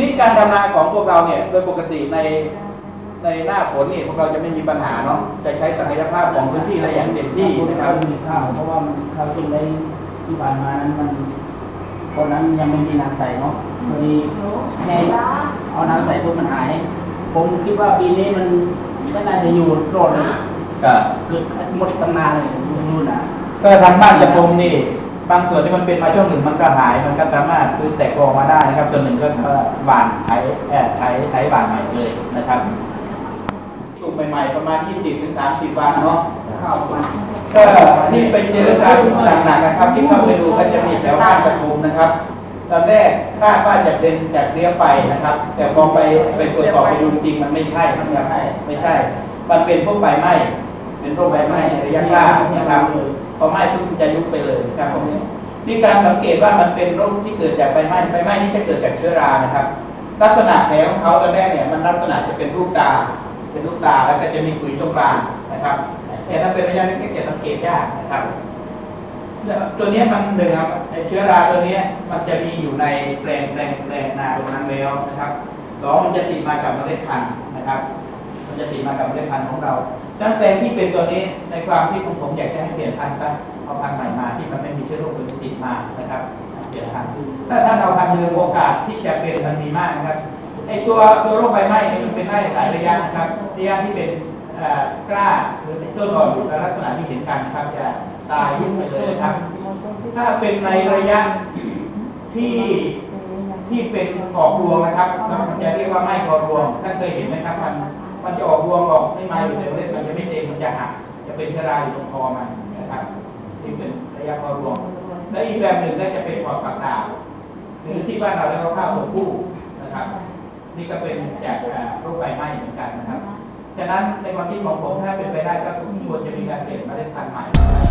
นี้การทำนาของพวกเราเนี่ย โดยปกติในในหน้าฝนนี่พวกเราจะไม่มีปัญหาเนาะจะใช้ศักยภาพของพื้นที่ได้อย่างเต็มที่นะครับไม่มีข้าวเพราะว่ามันข้าวกินได้ที่ผ่านมานั้นมันตอนนั้นยังไม่มีน้ำใส่เนาะพอดีแม่เอาน้ำใส่ปุ๊บมันหาย ผมคิดว่าปีนี้มันไม่น่าจะอยู่รอดเลยก็คือหมดตำนานเลยนู่นน่ะก็ทางบ้านจะพงนี่ บางส่วนที่มันเป็นมาช่วงหนึ่งมันก็หายมันก็สามารถคือแตกกอมาได้นะครับ ส่วนหนึ่งก็หวานไถเอ่อไถไถหวานใหม่เลยนะครับปลูกใหม่ๆประมาณ 20ถึง30 วันเนาะก็ที่ไปเจอการหนักๆนะครับ ที่เข้าไปดูก็จะมีแถวบ้านกระทุมนะครับตอนแรกคาดว่าจะเป็นจากเลี้ยไฟนะครับ แต่พอไปไปตรวจสอบไปดูจริงมันไม่ใช่มันไม่ใช่ไม่ใช่ มันเป็นพวกใบไหม้เป็นพวกใบไหม้ระยะกล้านะครับ พอไหม้ปุ๊บมันจะยุบไปเลยครับผมมีการสังเกตว่ามันเป็นโรคที่เกิดจากใบไหม้ใบไหม้นี่จะเกิดจากเชื้อรานะครับ ลักษณะแผลของเขาตอนแรกเนี่ยมันลักษณะจะเป็นรูปตา เป็นรูปตาแล้วก็จะมีขุยตรงกลางนะครับแต่ถ้าเป็นระยะนี้ก็จะสังเกตยากนะครับตัวนี้มันหนึ่งครับไอเชื้อราตัวนี้มันจะมีอยู่ในแปลงแปลงแปลงนาตรงนั้นแล้วนะครับสองมันจะติดมากับเมล็ดพันธุ์นะครับ มันจะติดมากับเมล็ดพันธุ์ของเราตั้งแต่ที่เป็นตัวนี้ในความที่ของผมอยากจะให้เปลี่ยนพันธุ์ซะเอาพันธุ์ใหม่มาที่มันไม่มีเชื้อโรคมันติดมานะครับ เปลี่ยนพันธุ์ถ้าท่านเอาพันธุ์เดิมโอกาสที่จะเป็นมันมีมากนะครับไอ้ตัวตัวโรคใบไหม้เนี่มันเป็นได้หลายระยะนะครับระยะที่เป็นกล้าหรือเป็นต้นอ่อนอยู่ในลักษณะที่เห็นกันนะครับจะตายยุ่งไปเลยนะครับ ถ้าเป็นในระยะที่ที่เป็นออกรวงนะครับมันจะเรียกว่าไม้ออกรวงท่านเคยเห็นไหมครับมัน มันจะออกรวงออกไม่มาอยู่ในเมล็ดมันจะไม่เต็มมันจะหักจะเป็นชราอยู่ตรงคอมันนะครับที่เป็นระยะออรวงและอีกแบบหนึ่งก็จะเป็นขอบปากดาวหรือที่บ้านเราเรียกว่าข้าวหัวผู้นะครับ นี่ก็เป็นจากโรคใบไหม้เหมือนกันนะครับฉะนั้นในความคิดของผมถ้าเป็นไปได้ก็ควรจะมีการเปลี่ยนเมล็ดพันธุ์ใหม่